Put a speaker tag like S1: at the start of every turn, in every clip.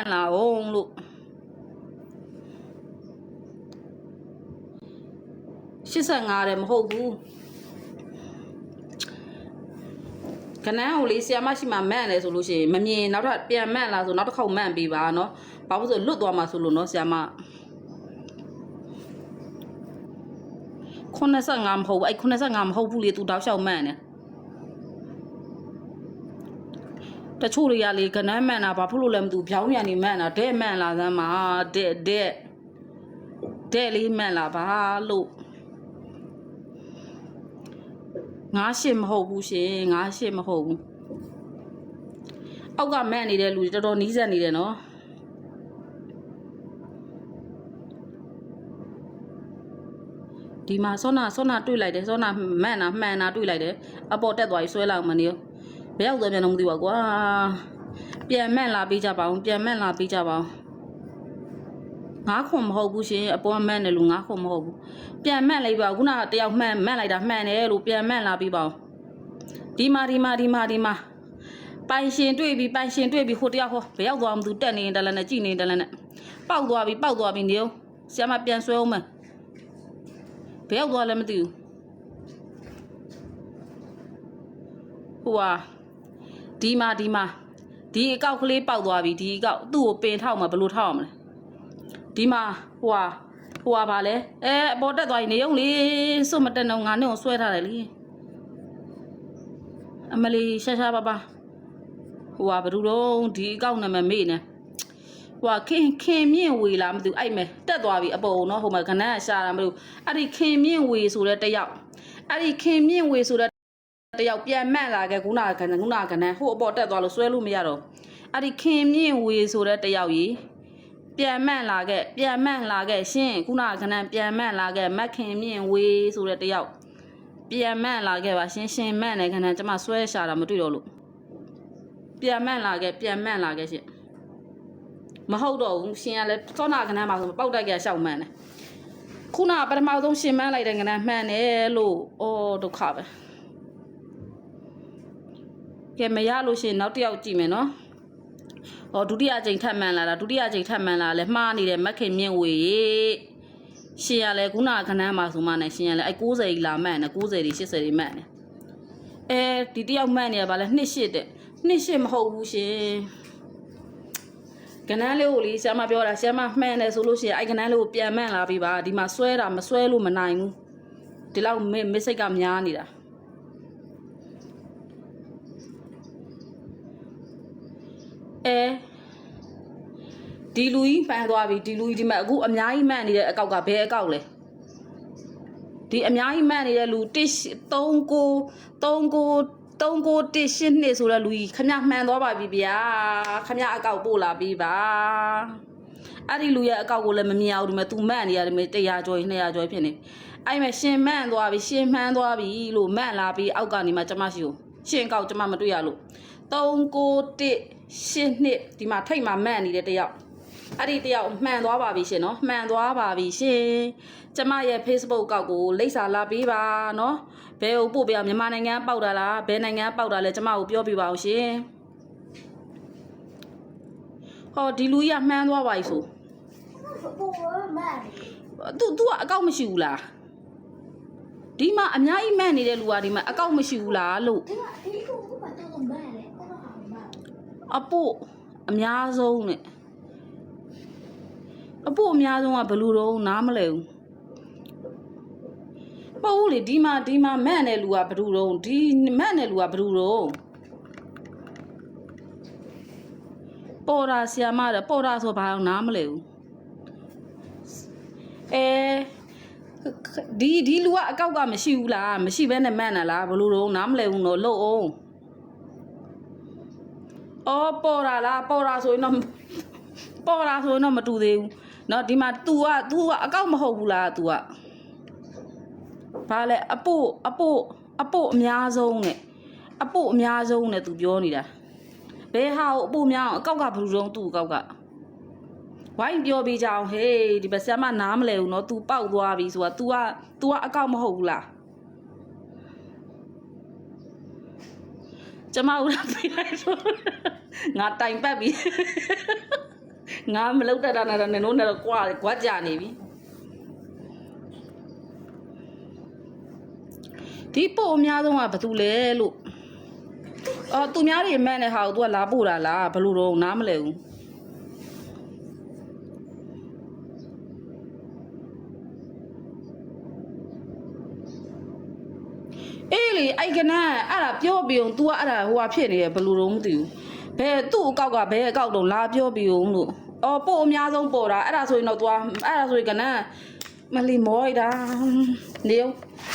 S1: န်လာအောင်လို့85တယ်မဟုတ်ဘူးခဏကိုလေးဆီယမရှိမှမန့်တယ်ဆိုလို့ရှိရင်မမြင်နောက်ထပ်ပြန်မန့်လာဆိုနောက်တစ်ခေါက်မန့်ပေးပါเนาะဘာလို့ဆိုလွတ်သွားမှာဆိုလို့เนาะဆီယမ85မဟုတ်ဘူးအဲ့85မဟုတ်ဘူးလေသူတောက်လျှောက်မန့်တ တချို့တွေကလေကနန်းမန့်တာဘာဖြစ်လို့လဲမသိဘူးဖြောင်းပြန်နေမန့်တာတဲ့မန့်လာသမ်းမှာတဲ့တဲ့တဲ့လေးမန့်လာပါလို့ငါးရှစ်မဟုတ်ဘူးရှင်ငါးရှစ်မဟုတ်ဘူးအောက်ကမန့်နေတဲ့လူတွေတော်တော်နီးစပ်နေတယ်နော်ဒီမှာစောနာစောနာတွေ့လိုက်တယ်စောနာမန့်နာမှန်နာတွေ့လိုက်တယ်အပေါ်တက်သွားပြီးဆွဲလောက်မနေ ဘယ်ရောက်သွားပြန်တော့မသိပါဘူးကွာပြန်မန့်လာပေးကြပါဦးပြန်မန့်လာပေးကြပါဦးငါးခွန်မဟုတ်ဘူးရှင်အပေါ်မန့်တယ်လို့ငါးခွန်မဟုတ်ဘူးပြန်မန့်လိုက်ပါဦးခုနကတယောက်မှန်မန့်လိုက်တာမှန်တယ်လို့ပြန်မန့်လာပေးပါဦးဒီမှာဒီမှာဒီမှာဒီမှာပိုင်ရှင်တွေ့ပြီပိုင်ရှင်တွေ့ပြီဟိုတယောက်ဟောဘယ်ရောက်သွားမှမသိဘူးတက်နေရင်တလည်းနဲ့ကြည်နေရင်တလည်းနဲ့ပေါက်သွားပြီပေါက်သွားပြီနေဦးဆရာမပြန်ဆွဲအောင်မယ်ဘယ်ရောက်သွားလဲမသိဘူးဟိုဟာ ဒီမှာဒီမှာဒီအကောက်ကလေးပေါက်သွားပြီဒီအကောက်သူ့ကိုပင်ထောက်မှာဘယ်လိုထောက်အောင်မလဲဒီမှာဟိုဟာဟိုဟာပါလဲအဲအပေါ်တက်သွားရင်နေုံလေးစွတ်မတက်တော့ငါနဲ့ကိုဆွဲထားတယ်လေအမလီရှာရှာပါပါဟိုဟာဘယ်သူတော့ဒီအကောက်နာမည်မေ့နေဟိုဟာခင်ခင်မြင့်ဝေလာမသိဘူးအဲ့မဲ့တက်သွားပြီအပေါ်နော်ဟိုမှာခဏရှာတာမလို့အဲ့ဒီခင်မြင့်ဝေဆိုတဲ့တယောက်အဲ့ဒီခင်မြင့်ဝေဆိုတဲ့ တယောက်ပြန်မှန်လာခဲ့ခုနကခဏခုနကခဏဟိုအပေါ်တက်သွားလို့ဆွဲလို့မရတော့အဲ့ဒီခင်မြင့်ဝေဆိုတဲ့တယောက်ကြီးပြန်မှန်လာခဲ့ပြန်မှန်လာခဲ့ရှင်းခုနကခဏပြန်မှန်လာခဲ့မက်ခင်မြင့်ဝေဆိုတဲ့တယောက်ပြန်မှန်လာခဲ့ပါရှင်းရှင်းမှန်တယ်ခဏကျမဆွဲရှာတာမတွေ့တော့လို့ပြန်မှန်လာခဲ့ပြန်မှန်လာခဲ့ရှင်းမဟုတ်တော့ဘူးရှင်ကလည်းစောနာကနန်းမှာဆိုပေါက်တိုက်ကရှောက်မှန်တယ်ခုနကပထမဆုံးရှင်မှန်းလိုက်တဲ့ကနန်းမှန်တယ်လို့အော်ဒုက္ခပဲ ကဲမရလို့ရှရင်နောက်တစ်ယောက်ကြည့်မယ်နော်ဟောဒုတိယအကြိမ်ထပ်မှန်လာတာဒုတိယအကြိမ်ထပ်မှန်လာလဲမှားနေတယ်မက်ခင်မြင့်ဝေရှင်ရလဲခုနကခဏမှာဆိုမှနဲ့ရှင်ရလဲအဲ90ကြီးလာမှန်တယ်90ကြီး80ကြီးမှန်တယ်အဲဒီတယောက်မှန်နေရပါလဲနှစ်ရှစ်တဲ့နှစ်ရှစ်မဟုတ်ဘူးရှင်ကနန်းလေးကိုလေဆရာမပြောတာဆရာမမှန်တယ်ဆိုလို့ရှိရင်အဲ့ကနန်းလေးကိုပြန်မှန်လာပြီပါဒီမှာဆွဲတာမဆွဲလို့မနိုင်ဘူးဒီလောက်မစ်စိတ်ကများနေတာ အဲဒီလူကြီးပန်းသွားပြီဒီလူကြီးဒီမှာအခုအများကြီးမှန်နေတဲ့အကောက်ကဘယ်အကောက်လဲဒီအများကြီးမှန်နေတဲ့လူ1 3ကို3ကို3ကို1 8နှစ်ဆိုတဲ့လူကြီးခမမှန်သွားပါပြီဗျာခမအကောက်ပို့လာပြီးပါအဲ့ဒီလူရဲ့အကောက်ကိုလည်းမမြင်အောင်ဒီမှာ तू မှန်နေရတယ်မေ100ကျော်200ကျော်ဖြစ်နေအဲ့မဲ့ရှင်မှန်သွားပြီရှင်မှန်သွားပြီလို့မှန်လာပြီးအောက်ကနေမှကျမရှိဘူး ရှင်ကောက်ကျမမတွေ့ရလို့3ကို1 8နှစ်ဒီမှာထိတ်မှာမှန်နေတဲ့တယောက်အဲ့ဒီတယောက်မှန်သွားပါပြီရှင်နော်မှန်သွားပါပြီရှင်ကျမရဲ့ Facebook ကောက်ကိုလိပ်စာလာပေးပါနော်ဘယ်ကိုပို့ပြမြန်မာနိုင်ငံပေါက်တာလားဘယ်နိုင်ငံပေါက်တာလဲကျမကိုပြောပြပါအောင်ရှင်ဟောဒီလူကြီးကမှန်းသွားပါ ਈ ဆို
S2: ပိုမန်
S1: သူသူကအကောက်မရှိဘူးလား ဒီမှာအများကြီးမှန်နေတဲ့လူကဒီမှာအကောက်မရှိဘူးလားလို့
S2: ဒီကဒီကိုကတော့မန်လေကတော့ဟာမန်
S1: အပို့အများဆုံးနဲ့အပို့အများဆုံးကဘယ်လူတော့နားမလဲဘူးပေါ့ဦးလေဒီမှာဒီမှာမန့်တဲ့လူကဘယ်သူတော့ဒီမန့်တဲ့လူကဘယ်သူတော့ပေါ်တာဆီယာမတဲ့ပေါ်တာဆိုဘာအောင်နားမလဲဘူးအဲ ဒီဒီလူကအကောက်ကမရှိဘူးလားမရှိဘဲနဲ့မန့်တာလားဘယ်လိုတော့နားမလဲဘူးတော့လို့အောင်အော်ပေါ်တာလားပေါ်တာဆိုရင်တော့ပေါ်တာဆိုရင်တော့မတူသေးဘူးเนาะဒီမှာ तू က तू ကအကောက်မဟုတ်ဘူးလား तू ကဘာလဲအပို့အပို့အပို့အများဆုံးနဲ့အပို့အများဆုံးနဲ့ तू ပြောနေတာဘယ်ဟာကိုအပို့များအောင်အကောက်ကဘယ်လိုတော့ तू အကောက်က ဝိုင်းပြောပေးကြအောင်ဟေးဒီဘဆရာမနားမလဲဘူးเนาะ तू ပေါက်သွားပြီဆိုတာ तू က तू ကအကောက်မဟုတ်ဘူးလားကျမဦးရပြလိုက်ဆိုငါတိုင်ပတ်ပြီ ငါမလောက်တတ်တာနဲ့တော့နင်တို့နဲ့တော့ကွာကွာကြနေပြီဒီပို့အများဆုံးကဘာတူလဲလို့အော်သူများတွေမှန်တဲ့ဟာကို तू ကလာပို့တာလားဘလို့တော့နားမလဲဘူး အေးလေအိုက်ကနန်းအဲ့ဒါပြောပြီးအောင် तू ကအဲ့ဒါဟိုဟာဖြစ်နေရဘယ်လိုတော့မသိဘူးဘယ်သူ့အကောက်ကဘယ်အကောက်တော့လာပြောပြီးအောင်လို့အော်ပို့အများဆုံးပေါ်တာအဲ့ဒါဆိုရင်တော့ तू အဲ့ဒါဆိုရင်ကနန်းမလီမောရတာနေဦး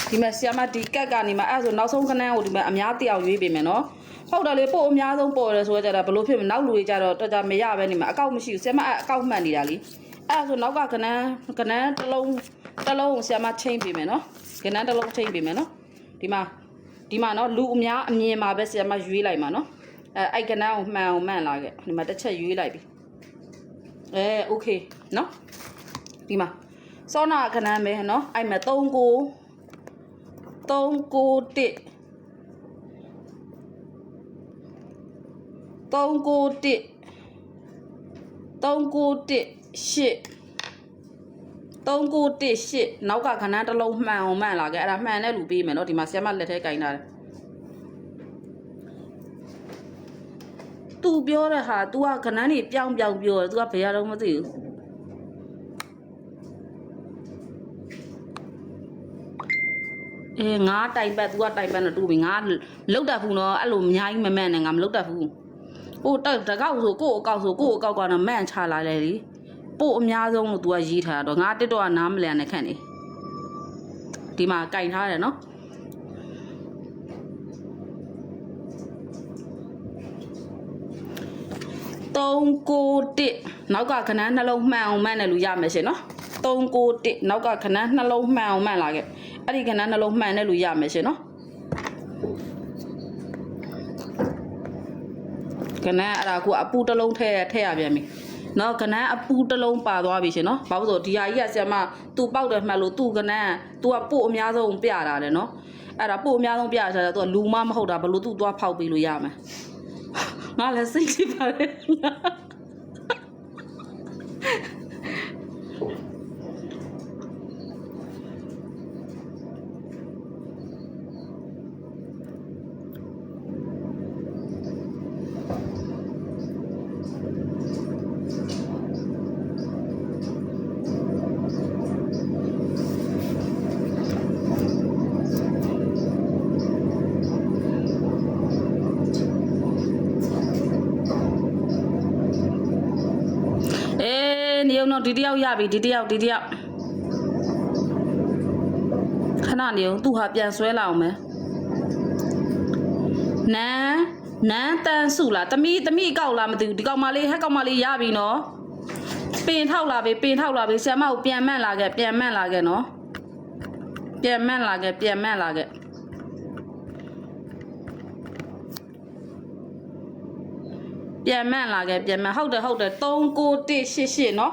S1: ဒီမှာဆီယမဒီကက်ကနေမှအဲ့ဒါဆိုနောက်ဆုံးကနန်းကိုဒီမှာအများတယောက်ရွေးပေးမယ်နော်ဟုတ်တယ်လေပို့အများဆုံးပေါ်တယ်ဆိုတော့ကြတာဘယ်လိုဖြစ်မလဲနောက်လူတွေကြတော့တော်ကြမရပဲနေမှာအကောက်မရှိဘူးဆီယမအကောက်မှတ်နေတာလေအဲ့ဒါဆိုနောက်ကကနန်းကနန်းတစ်လုံးတစ်လုံးကိုဆီယမချိန်ပေးမယ်နော်ကနန်းတစ်လုံးချိန်ပေးမယ်နော်ဒီမှာ ဒီမှာနော်လူအများအမြင်မှာပဲဆရာမရွေးလိုက်မှာနော်အဲအိုက်ကနန်းကိုမှန်အောင်မှန်လာခဲ့ဒီမှာတစ်ချက်ရွေးလိုက်ပြီအဲโอเคနော်ဒီမှာစောနာကနန်းပဲနော်အဲ့မှာ3ကို3ကို1 3ကို1 3ကို1 8 3918နောက်ကခဏတစ်လုံးမှန်အောင်မှန်လာခဲ့အဲ့ဒါမှန်တဲ့လူပေးမယ်နော်ဒီမှာဆရာမလက်ထဲကင်ထားတယ်သူပြောတဲ့ဟာ तू ကခဏနေပြောင်းပြောင်းပြောတယ် तू ကဘယ်ရတော့မသိဘူးအေးငါတိုင်ပတ် तू ကတိုင်ပတ်နဲ့တူပြီငါလောက်တတ်ဘူးနော်အဲ့လိုအများကြီးမမှန်နဲ့ငါမလောက်တတ်ဘူးဟိုတက်တကောက်ဆိုကို့အကောက်ဆိုကို့အကောက်ကတော့မှန်ချလာလေလေ ပို့အများဆုံးလို့ तू ကရေးထားတော့ငါတစ်တော့ကနားမလည်နဲ့ခန့်နေဒီမှာကင်ထားတယ်နော်391နောက်ကခဏနှလုံးမှန်အောင်မှန်တယ်လို့ရမယ်ရှင်နော်391နောက်ကခဏနှလုံးမှန်အောင်မှန်လာခဲ့အဲ့ဒီခဏနှလုံးမှန်တယ်လို့ရမယ်ရှင်နော်ခဏအဲ့ဒါကိုအပူတစ်လုံးထည့်ထည့်ရပြန်ပြီ နော်ကနန်းအပူတစ်လုံးပါသွားပြီရှင်နော်ဘာလို့ဆိုဒီဟာကြီးကဆရာမသူပေါက်တယ်မှတ်လို့သူကနန်းသူကပို့အများဆုံးပြတာတယ်နော်အဲ့ဒါပို့အများဆုံးပြရတာသူကလူမမဟုတ်တာဘလို့သူသွားဖောက်ပေးလို့ရမှာငါလည်းစိတ်ကြည့်ပါတယ် နေအောင်တော့ဒီတယောက်ရပြီဒီတယောက်ဒီတယောက်ခဏနေအောင်သူ့ဟာပြန်ဆွဲလာအောင်မယ်နန်းနန်းတန်းစုလားတမီတမီကောက်လားမသိဘူးဒီကောင်မလေးဟက်ကောင်မလေးရပြီနော်ပင်ထောက်လာပြီပင်ထောက်လာပြီဆရာမကိုပြန်မှန်လာခဲ့ပြန်မှန်လာခဲ့နော်ပြန်မှန်လာခဲ့ပြန်မှန်လာခဲ့ ပြန်မှန်လာခဲ့ပြန်မှန်ဟုတ်တယ်ဟုတ်တယ်39188เนาะ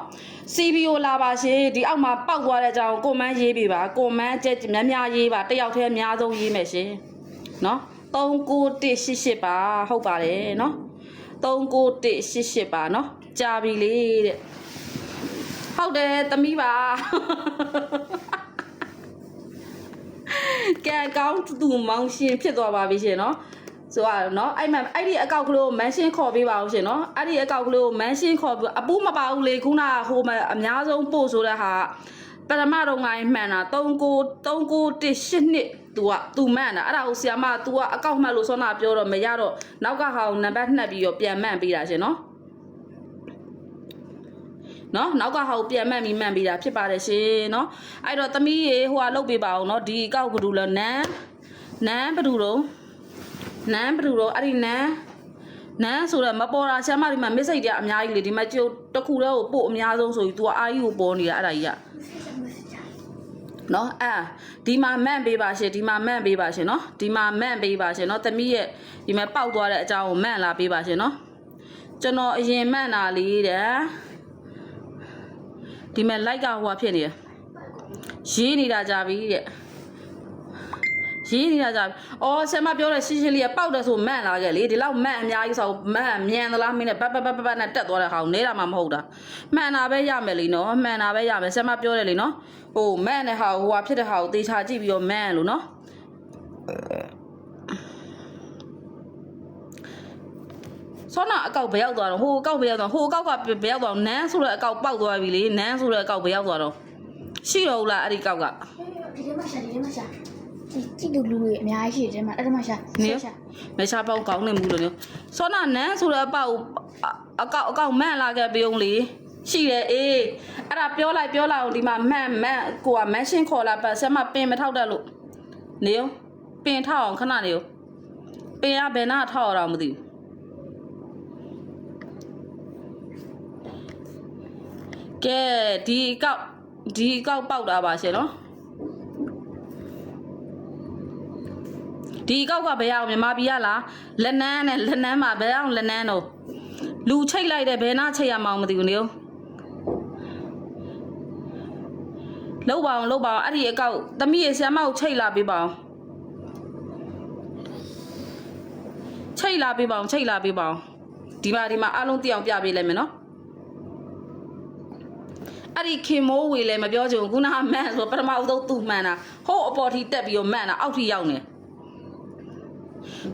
S1: CBO လာပါရှင်ဒီအောက်မှာပောက်သွားတဲ့အကြောင်းကွန်မန်းရေးပြပါကွန်မန်းကြက်များများရေးပါတစ်ယောက်တည်းအများဆုံးရေးမယ်ရှင်เนาะ39188ပါဟုတ်ပါတယ်เนาะ39188ပါเนาะကြာပြီလေတဲ့ဟုတ်တယ်သမီးပါကဲကောင်းသူမောင်ရှင်ဖြစ်သွားပါပြီရှင်เนาะ ဆိုတော့เนาะအဲ့မှာအဲ့ဒီအကောက်ကလေးကိုမန်ရှင်းခေါ်ပေးပါဦးရှင်เนาะအဲ့ဒီအကောက်ကလေးကိုမန်ရှင်းခေါ်ပြီးအပူးမပါဘူးလေခုနကဟိုမှာအများဆုံးပို့ဆိုတဲ့ဟာပရမတော့ငိုင်းမှန်တာ39 3918နှစ် तू อ่ะ तू မှန်တာအဲ့ဒါကိုဆီယာမ तू อ่ะအကောက်မှတ်လို့စောနာပြောတော့မရတော့နောက်ကဟာကိုနံပါတ်နှက်ပြီးတော့ပြန်မှန်ပေးတာရှင်เนาะနော်နောက်ကဟာကိုပြန်မှန်ပြီးမှန်ပြီးတာဖြစ်ပါတယ်ရှင်နော်အဲ့တော့သမီးရေဟိုဟာလုတ်ပေးပါအောင်နော်ဒီအကောက်ဘဒူလနန်းနန်းဘဒူတော့ နန်းဘဒူတော့အဲ့ဒီနန်းနန်းဆိုတော့မပေါ်တာဆရာမဒီမှာမစ်စိတ်တဲ့အများကြီးလေဒီမှာကျုပ်တစ်ခုတည်းကိုပို့အများဆုံးဆိုပြီး तू အာကြီးကိုပေါ်နေတာအဲ့ဒါကြီးကနော်အာဒီမှာမန့်ပေးပါရှင်ဒီမှာမန့်ပေးပါရှင်နော်ဒီမှာမန့်ပေးပါရှင်နော်သမီးရဲ့ဒီမှာပေါက်သွားတဲ့အကြောင်းကိုမန့်လာပေးပါရှင်နော်ကျွန်တော်အရင်မန့်တာလေးတဲ့ဒီမဲ့လိုက်ကဟိုဟာဖြစ်နေတယ်ရေးနေတာကြပြီတဲ့ ရေးနေတာကြပြီအော်ဆရာမပြောတဲ့ရှင်းရှင်းလေးကပောက်တယ်ဆိုမန့်လာခဲ့လေဒီလောက်မန့်အများကြီးဆိုမန့်မြန်သလားမင်းနဲ့ပတ်ပတ်ပတ်ပတ်နဲ့တက်သွားတဲ့ဟာကိုနေတာမှမဟုတ်တာမှန်တာပဲရမယ်လीနော်မှန်တာပဲရမယ်ဆရာမပြောတယ်လीနော်ဟိုမန့်တဲ့ဟာကိုဟိုဟာဖြစ်တဲ့ဟာကိုသေချာကြည့်ပြီးတော့မန့်လို့နော်ဆောနာအကောက်ဘယ်ရောက်သွားတော့ဟိုအကောက်ဘယ်ရောက်သွားဟိုအကောက်ကဘယ်ရောက်သွားနန်းဆိုတဲ့အကောက်ပေါက်သွားပြီလေနန်းဆိုတဲ့အကောက်ဘယ်ရောက်သွားတော့ရှိတော့ဘူးလားအဲ့ဒီကောက်က
S2: ဒီထဲမှာရှာဒီထဲမှာရှာ ဒီကြည့်လို့လူတွေအများကြီးရှိတယ်ဒီထဲမှာအဲ့ဒါမှရှာ
S1: နေ
S2: ရှာ
S1: မရှာပေါက်ကောင်းနေမှုလို့နေစောနာနန်းဆိုတဲ့အပေါက်အအကောက်အကောက်မန့်လာခဲ့ပြုံးလေရှိတယ်အေးအဲ့ဒါပြောလိုက်ပြောလိုက်အောင်ဒီမှာမန့်မန့်ကိုကမန်းရှင်းခေါ်လာပတ်ဆက်မပင်မထောက်တတ်လို့နေရောပင်ထောက်အောင်ခဏနေရောပင်ကဘယ်နာထောက်ရအောင်မသိဘူးကဲဒီအကောက်ဒီအကောက်ပေါက်တာပါရှင်နော် ဒီအကောက်ကဘယ်အောင်မြန်မာပြည်ကလားလက်နန်းနဲ့လက်နန်းမှာဘယ်အောင်လက်နန်းတော့လူချိတ်လိုက်တဲ့ဘယ်နာချိတ်ရမအောင်မသိဘူးနေဦးလောက်ပါအောင်လောက်ပါအောင်အဲ့ဒီအကောက်သမီးရဲ့ဆရာမကိုချိတ်လာပေးပါအောင်ချိတ်လာပေးပါအောင်ချိတ်လာပေးပါအောင်ဒီမှာဒီမှာအားလုံးသိအောင်ပြပေးလိုက်မယ်နော်အဲ့ဒီခင်မိုးဝေလည်းမပြောချင်ဘူးခုနကမန့်ဆိုပထမဦးဆုံးသူ့မှန်တာဟိုးအပေါ်ထိတက်ပြီးတော့မှန်တာအောက်ထိရောက်နေ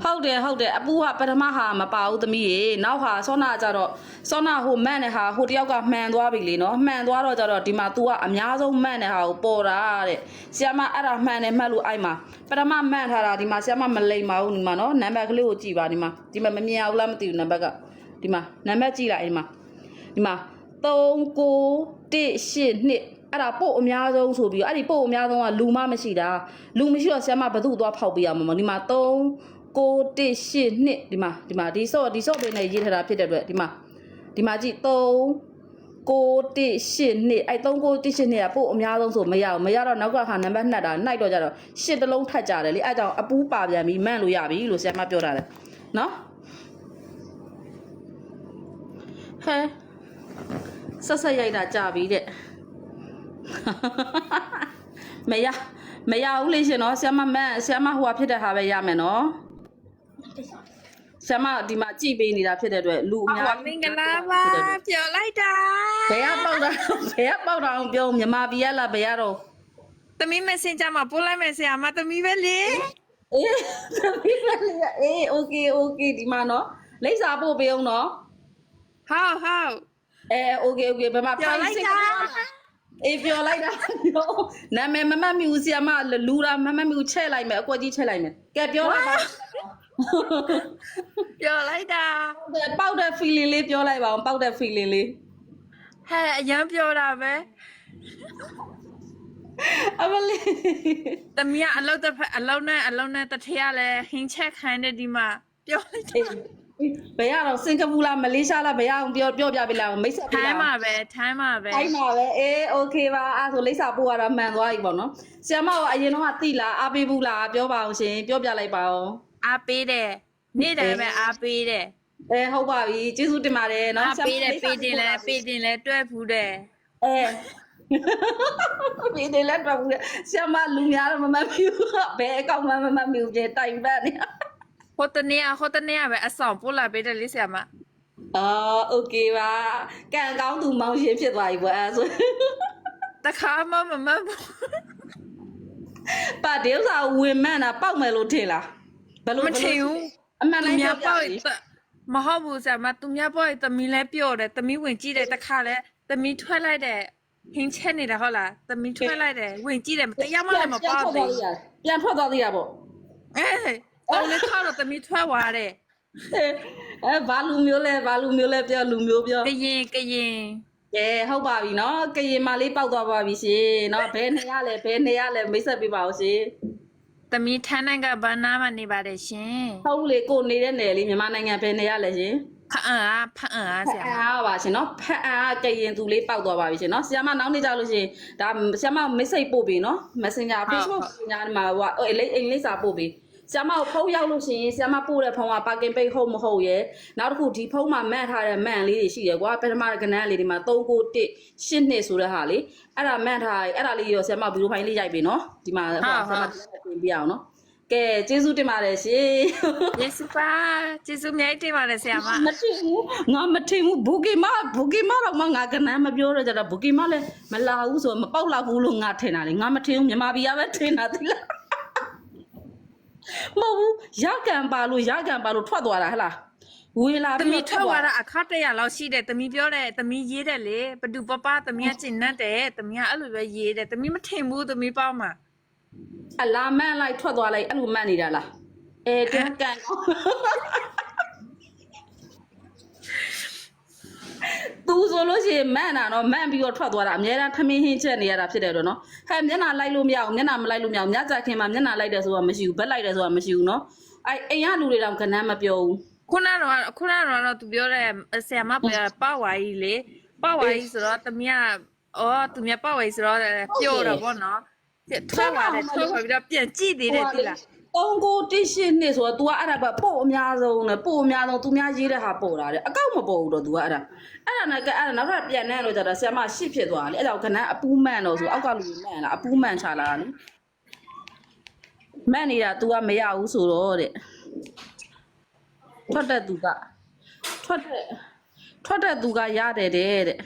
S1: ဟုတ်တယ်ဟုတ်တယ်အပူကပထမဟာမပါဘူးသမီးရေနောက်ဟာစောနာကြတော့စောနာဟိုမန့်တဲ့ဟာဟိုတယောက်ကမှန်သွားပြီလေနော်မှန်သွားတော့ကြတော့ဒီမှာ तू ကအများဆုံးမှန်တဲ့ဟာကိုပေါ်တာတဲ့ဆ iam မအဲ့ဒါမှန်တယ်မှတ်လို့အိုက်မှာပထမမှန်ထားတာဒီမှာဆ iam မမလိမ္မာဘူးဒီမှာနော်နံပါတ်ကလေးကိုကြည့်ပါဒီမှာဒီမှာမမြင်အောင်လားမသိဘူးနံပါတ်ကဒီမှာနံပါတ်ကြည့်လိုက်ဒီမှာဒီမှာ3 9 1 8 2အဲ့ဒါပို့အများဆုံးဆိုပြီးတော့အဲ့ဒီပို့အများဆုံးကလူမမရှိတာလူမရှိတော့ဆ iam မဘသူ့သွားဖောက်ပေးရမှာမဟုတ်ဒီမှာ3 6 1 8နှစ်ဒီမှာဒီမှာဒီဆော့ဒီဆော့ပေးနေရေးထားတာဖြစ်တဲ့အတွက်ဒီမှာဒီမှာကြည့်3 6 1 8နှစ်အဲ့3 6 1 8နှစ်ကပို့အများဆုံးဆိုမရဘူးမရတော့နောက်ကဟာနံပါတ်2တာနှိုက်တော့ကြတော့8တလုံးထပ်ကြတယ်လေအဲ့ကြောင့်အပူးပါပြန်ပြီးမန့်လို့ရပြီလို့ဆရာမပြောတာလေနော်ဟဲဆက်ဆက်ရိုက်တာကြာပြီတဲ့မရမရဘူးလေရှင်နော်ဆရာမမန့်ဆရာမဟိုဟာဖြစ်တဲ့ဟာပဲရမယ်နော် ဆရာမဒီမှာကြည်ပေးနေတာဖြစ်တဲ့အတွက်လူအများ
S3: ဟောမင်္ဂလာပါပြောလိုက်တာ
S1: ဘယ်ကပေါက်တာဘယ်ကပေါက်တာအောင်ပြောမြန်မာပြည်ကလားဘယ်ကတော့
S3: သမီး messenger မှာပို့လိုက်မယ်ဆရာမသမီးပဲလေ
S1: အေးသမီးပဲလေအေး okay okay ဒီမှာနော်လိပ်စာပို့ပေးအောင်နော်
S3: ဟုတ်ဟုတ်
S1: အဲ okay okay ဘယ်မှာ
S3: ပြောလိုက်တာ
S1: အေးပြောလိုက်တာနာမည်မမှတ်မိဘူးဆရာမလူတာမမှတ်မိဘူးချဲ့လိုက်မယ်အကွက်ကြီးချဲ့လိုက်မယ်ကဲပြောလိုက်ပါ
S3: ပြောလိုက်တာ
S1: ပေါက်တဲ့ feeling လေးပြောလိုက်ပါအောင်ပေါက်တဲ့ feeling လေး
S3: ဟဲ့အရင်ပြောတာပဲ
S1: အမလေး
S3: သမီးကအလုပ်တစ်ဖက်အလုပ်နဲ့အလုပ်နဲ့တစ်ထည့်ရလဲဟင်းချက်ခိုင်းတဲ့ဒီမှာပြောလိုက်တာ
S1: ဘယ်ရတော့စင်ကာပူလားမလေးရှားလားဘယ်ရအောင်ပြောပြောပြပေးလိုက်အောင်မိတ်ဆက်ပေး
S3: ထို
S1: လိုက်
S3: င်း
S1: အောင်
S3: မှာပဲထိုင်းမှာပဲ
S1: ထိုင်းမှာပဲအေးโอเคပါအဲ့ဒါဆိုလိပ်စာပို့ရတာမှန်သွားပြီပေါ့နော်ဆရာမကအရင်တော့ကတိလားအားပေးဘူးလားပြောပါအောင်ရှင်ပြောပြလိုက်ပါအောင်
S3: အားပေးတယ်နေ့တိုင်းပဲအားပေးတယ်
S1: အဲဟုတ်ပါပြီကျေးဇူးတင်ပါတယ်နော်
S3: အားပေးတယ်ပေးတင်လဲပေးတင်လဲတွဲဖူးတယ်
S1: အဲပေးတယ်လက်တော့ဘူးဆရာမလူများတော့မမှတ်ဘူးဘယ်အကောင့်မှမမှတ်ဘူးကျေတိုင်ပတ်နေ
S3: ဟိုတနေ့ဟိုတနေ့ပဲအဆောင်ပို့လာပေးတယ်လေဆရာမ
S1: အော်โอเคပါကံကောင်းသူမောင်ရှင်ဖြစ်သွားပြီပေါ့အဲဆို
S3: တခါမှမမတ်ဘူး
S1: ပါဒေဥစာဝင်မှန်တာပေါက်မယ်လို့ထင်လား ဘယ်လို
S3: မထင်ဘူး
S1: အမှန်
S3: သူ
S1: တိုင်း
S3: များ
S1: ပြော
S3: ပေါ့
S1: ပြ
S3: မဟုတ်ဘူးဆရာမသူများပေါ့တမီလဲပြော့တယ်တမီဝင်ကြည့်တယ်တခါလဲတမီထွက်လိုက်တယ်ဟင်းချက်နေတာဟုတ်လားတမီထွက်လိုက်တယ်ဝင်ကြည့်တယ်တရားမှလည်းမပေါက်ဘူး
S1: ပြန်ထွက်သွားသေးရပေါ့
S3: အဲတော့လေခေါတော့တမီထွက်သွားတယ်
S1: အဲဘာလူမျိုးလဲဘာလူမျိုးလဲပြောလူမျိုးပြော
S3: ကရင်ကရင်
S1: ကဲဟုတ်ပါပြီနော်ကရင်မလေးပေါက်သွားပါပြီရှင်နော်ဘယ်နေရလဲဘယ်နေရလဲမိတ်ဆက်ပေးပါဦးရှင်
S3: တမီထန်းနိုင်ကဘာနာမှနေပါတယ်ရှင်
S1: ဟုတ်လေကိုနေတဲ့နယ်လေးမြန်မာနိုင်ငံဘယ်နေရလဲရှင်
S3: ဖအံအားဖအံအားဆရာမ
S1: အားပါရှင်နော်ဖက်အားကရင်သူလေးပေါက်သွားပါပြီရှင်နော်ဆီယမနောက်နေ့ကြလို့ရှင်ဒါဆီယမမိတ်ဆက်ပို့ပြီနော် Messenger Facebook ညာမှာဟိုအလိအင်္ဂလိပ်စာပို့ပြီ ဆီယမကိုဖုန်းရောက်လို့ရှိရင်ဆီယမပို့တဲ့ဖုန်းကပါကင်ပိတ်ဟုတ်မဟုတ်ရဲ့နောက်တစ်ခုဒီဖုန်းမှာမှတ်ထားတဲ့မှန်လေးတွေရှိရကွာပထမကဏ္ဍလေးဒီမှာ391 8နှစ်ဆိုတဲ့ဟာလေအဲ့ဒါမှတ်ထားအဲ့ဒါလေးရောဆီယမဗီဒီယိုဖိုင်လေးရိုက်ပြီနော်ဒီမှာဟိုဆီယမတင်ပြအောင်နော်ကကဲကျေးဇူးတင်ပါတယ်ရှင်
S3: ယေစုပါကျေးဇူးအများကြီးတင်ပါတယ်ဆရာမ
S1: မထင်ဘူးငါမထင်ဘူးဘူကီမဘူကီမတော့မငါကနန်းမပြောရကြတာဘူကီမလည်းမလာဘူးဆိုတော့မပေါက်လာဘူးလို့ငါထင်တာလေငါမထင်ဘူးမြန်မာပြည်ကပဲထင်တာသီလား မဟုတ်ဘူးရကန်ပါလို့ရကန်ပါလို့ထွက်သွားတာဟဲ့လားဝေလာ
S3: တ
S1: ပြီး
S3: မီ
S1: တော့
S3: ထွက်သွားတာအခါတရလောက်ရှိတယ်တမီပြောတယ်တမီရေးတယ်လေဘဒူပပတမီကကျင်နဲ့တယ်တမီကအဲ့လိုပဲရေးတယ်တမီမထင်ဘူးတမီပေါ့မှာ
S1: အလာမန်လိုက်ထွက်သွားလိုက်အဲ့လိုမှတ်နေတာလားအဲတဲကန်သူဆိုလို့ရှိရင် မန့်တာနော်မန့်ပြီးတော့ထွက်သွားတာအများအားထမင်းဟင်းချက်နေရတာဖြစ်တယ်တော့နော်ဟဲ့မျက်နှာလိုက်လို့မရဘူးမျက်နှာမလိုက်လို့မရဘူးညကြခင်မှာမျက်နှာလိုက်တယ်ဆိုတာမရှိဘူးဘက်လိုက်တယ်ဆိုတာမရှိဘူးနော်အဲအိမ်ကလူတွေတောင်ကနန်းမပြောဘူး
S3: ခုနကတော့ခုနကတော့သူပြောတယ်ဆရာမပြောပေါ့ဝါကြီးလေပေါ့ဝါကြီးဆိုတော့တမီကအော်သူမြပေါ့ဝါကြီးဆိုတော့ပျော့တော့ဗောနော်ထွက်သွားတယ်ထွက်သွားပြီးတော့ပြန်ကြည့်သေးတယ်တိလား
S1: တုံးကိုတိရှင်းနေဆိုတော့ तू ကအဲ့ဒါပဲပို့အများဆုံးနဲ့ပို့အများဆုံး तू များရေးတဲ့ဟာပို့တာတဲ့အကောက်မပို့ဘူးတော့ तू ကအဲ့ဒါအဲ့ဒါနဲ့ကအဲ့ဒါနောက်ထပ်ပြန်နေလို့ကြတော့ဆရာမရှိဖြစ်သွားတယ်အဲ့ဒါကနန်းအပူးမှန်တော့ဆိုအောက်ကလူကြီးမှန်လားအပူးမှန်ချလာတာနိမှန်နေတာ तू ကမရဘူးဆိုတော့တဲ့ထွက်တဲ့ तू ကထွက်တဲ့ထွက်တဲ့ तू ကရတယ်တဲ့တဲ့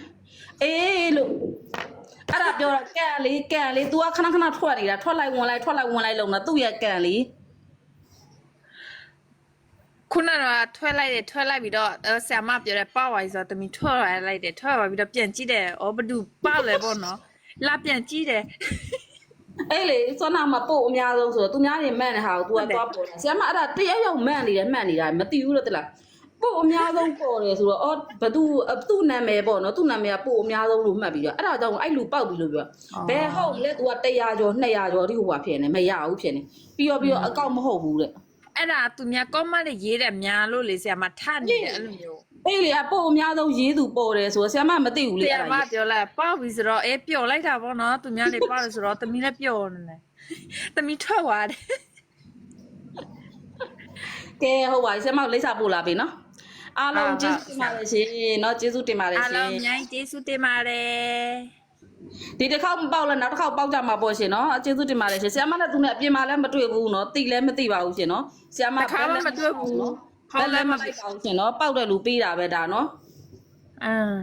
S1: အေးလို့အဲ့ဒါပြောတာကန်လေးကန်လေး तू ကခဏခဏထွက်နေတာထွက်လိုက်ဝင်လိုက်ထွက်လိုက်ဝင်လိုက်လုံတာသူ့ရဲ့ကန်လေး
S3: ခုနကတော့ထွက်လိုက်တယ်ထွက်လိုက်ပြီးတော့ဆရာမပြောတယ်ပေါ့ဝါကြီးဆိုတော့တမီထွက်လာလိုက်တယ်ထွက်လာပြီးတော့ပြန်ကြည့်တယ်အော်ဘဒူပေါ့လဲဗောနော်လာပြန်ကြည့်တယ်
S1: အဲ့လေစောနာမှာပို့အများဆုံးဆိုတော့သူများတွေမှန်တဲ့ဟာကို तू ကသွားပေါ်တယ်ဆရာမအဲ့ဒါတရက်ရောက်မှန်နေတယ်မှန်နေတာမသိဘူးလို့တလားပို့အများဆုံးပေါ်တယ်ဆိုတော့အော်ဘသူသူ့နာမည်ပေါ့နော်သူ့နာမည်ကပို့အများဆုံးလို့မှတ်ပြီးတော့အဲ့ဒါကြောင့်အဲ့လူပောက်ပြီလို့ပြောဘယ်ဟုတ်လဲ तू က100ကျော်200ကျော်အထိဟိုပါဖြစ်နေမရဘူးဖြစ်နေပြီးတော့ပြီးတော့အကောက်မဟုတ်ဘူးတဲ့
S3: အဲ့ဒါသူများ comment တွေရေးတယ်များလို့လေဆရာမထနေတယ်အဲ့လိုမျိုး
S1: အဲ့လေအပို့အများဆုံးရေးသူပေါ်တယ်ဆိုတော့ဆရာမမသိဘူး
S3: ဆ
S1: လေ
S3: ရာ
S1: အဲ့
S3: မ
S1: ဒါ
S3: ပြောလိုက်ပေါ့ပြီဆိုတော့အေးပျော်လိုက်တာဗောနော်သူများတွေပေါ့လို့ဆိုတော့တမီလည်းပျော်နေတယ်တမီထွက်သွားတယ်
S1: ကဲဟုတ်ပါပြီဆရာမလိမ့်စာပို့လာပြီနော်အားလုံးကျေးဇူးတင်ပါတယ်ရှင်နော်ကျေးဇူးတင်ပါတယ်
S3: အား
S1: ရှင်
S3: လုံးအများကြီးကျေးဇူးတင်ပါတယ်
S1: ဒီတစ်ခေါက်မပေါက်လဲနောက်တစ်ခေါက်ပေါက်ကြမှာပေါ့ရှင်နော်အကျေးဇူးတင်ပါတယ်ရှင်ဆရာမနဲ့သူနဲ့အပြင်မှာလည်းမတွေ့ဘူးနော်တိလည်းမသိပါဘူးရှင်နော်ဆရာမ
S3: တစ်ခါမှမတွေ့ဘူး
S1: နော်
S3: ဟော
S1: ဟုတ်
S3: က်လ
S1: လည်း
S3: ည်း
S1: မ
S3: မ
S1: သိ
S3: သိ
S1: ပါဘူးရှင်နော်ပေါက်တဲ့လူပေးတာပဲဒါနော်
S3: အင်း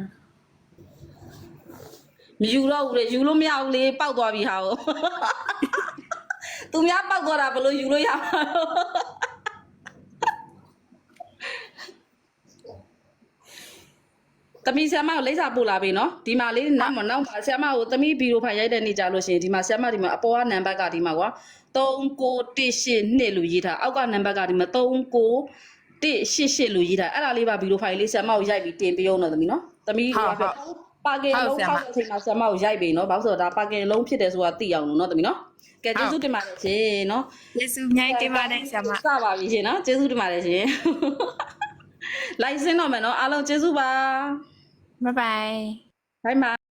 S1: မယူတော့ဘူးလေယူလို့မရဘူးလေပေါက်သွားပြီဟာကိုသူများပေါက်သွားတာဘယ်လိုယူလို့ရမှာ တမီဆရာမကိုလိမ့်စာပို့လာပြီနော်ဒီမှာလေးနောက်မနောက်ပါဆရာမကိုတမီဗီဒီယိုဖိုင်ရိုက်တဲ့နေ့ကြလို့ရှိရင်ဒီမှာဆရာမဒီမှာအပေါ်ကနံပါတ်ကဒီမှာကွာ3912လို့ရေးထားအောက်ကနံပါတ်ကဒီမှာ3988လို့ရေးထားအဲ့ဒါလေးပါဗီဒီယိုဖိုင်လေးဆရာမကိုရိုက်ပြီးတင်ပေးအောင်တော့တမီနော်တမီဟိုကပါကင်လုံးဖောက်တဲ့အချိန်မှာဆရာမကိုရိုက်ပြီနော်ဘာလို့ဆိုတော့ဒါပါကင်လုံးဖြစ်တယ်ဆိုတာသိအောင်လို့နော်တမီနော်ကဲကျေးဇူးတင်ပါတယ်ရှင်နော်
S3: ကျေးဇူးအများကြီးတင်ပါတယ်ဆရာမ
S1: စပါပြီရှင်နော်ကျေးဇူးတင်ပါတယ်ရှင်လိုက်စင်းတော့မယ်နော်အားလုံးကျေးဇူးပါ
S3: ဘိုင်ဘိုင်
S1: ဘိုင်ဘိုင်